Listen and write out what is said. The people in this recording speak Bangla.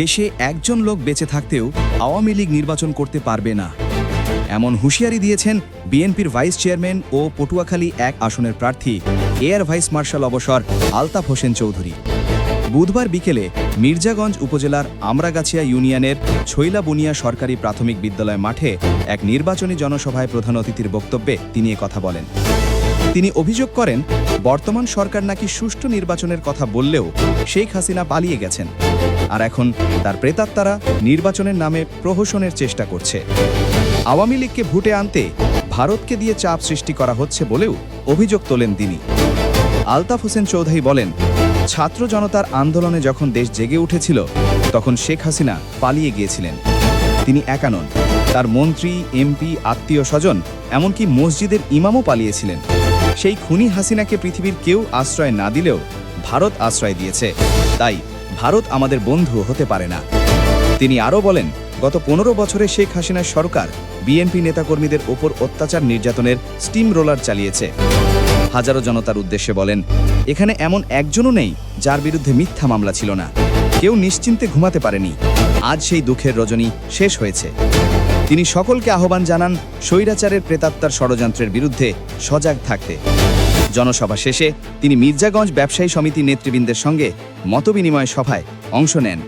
দেশে একজন লোক বেঁচে থাকতেও আওয়ামী লীগ নির্বাচন করতে পারবে না। এমন হুঁশিয়ারি দিয়েছেন বিএনপির ভাইস চেয়ারম্যান ও পটুয়াখালী এক আসনের প্রার্থী এয়ার ভাইস মার্শাল অবসর আলতাফ হোসেন চৌধুরী। বুধবার বিকেলে মির্জাগঞ্জ উপজেলার আমরাগাছিয়া ইউনিয়নের ছৈলা বুনিয়া সরকারি প্রাথমিক বিদ্যালয় মাঠে এক নির্বাচনী জনসভায় প্রধান অতিথির বক্তব্যে তিনি কথা বলেন। তিনি অভিযোগ করেন, বর্তমান সরকার নাকি সুষ্ঠু নির্বাচনের কথা বললেও শেখ হাসিনা পালিয়ে গেছেন। আর এখন তার প্রেতাত্মারা নির্বাচনের নামে প্রহসনের চেষ্টা করছে। আওয়ামী লীগকে ভুটে আনতে ভারতকে দিয়ে চাপ সৃষ্টি করা হচ্ছে বলেও অভিযোগ তোলেন তিনি। আলতাফ হোসেন চৌধুরী বলেন, ছাত্র জনতার আন্দোলনে যখন দেশ জেগে উঠেছিল, তখন শেখ হাসিনা পালিয়ে গিয়েছিলেন। তিনি একা নন। তার মন্ত্রী, এমপি, আত্মীয় স্বজন, এমনকি মসজিদের ইমামও পালিয়েছিলেন। সেই খুনি হাসিনাকে পৃথিবীর কেউ আশ্রয় না দিলেও ভারত আশ্রয় দিয়েছে। তাই ভারত আমাদের বন্ধু হতে পারে না। তিনি আরও বলেন, গত পনেরো বছরে শেখ হাসিনার সরকার বিএনপি নেতাকর্মীদের ওপর অত্যাচার নির্যাতনের স্টিম রোলার চালিয়েছে। হাজারো জনতার উদ্দেশ্যে বলেন, এখানে এমন একজনও নেই যার বিরুদ্ধে মিথ্যা মামলা ছিল না। কেউ নিশ্চিন্তে ঘুমাতে পারেনি। আজ সেই দুঃখের রজনী শেষ হয়েছে। তিনি সকলকে আহ্বান জানান স্বৈরাচারের প্রেতাত্মার ষড়যন্ত্রের বিরুদ্ধে সজাগ থাকতে। জনসভা শেষে তিনি মির্জাগঞ্জ ব্যবসায়ী সমিতি নেতৃবৃন্দের সঙ্গে মতবিনিময় সভায় অংশ নেন।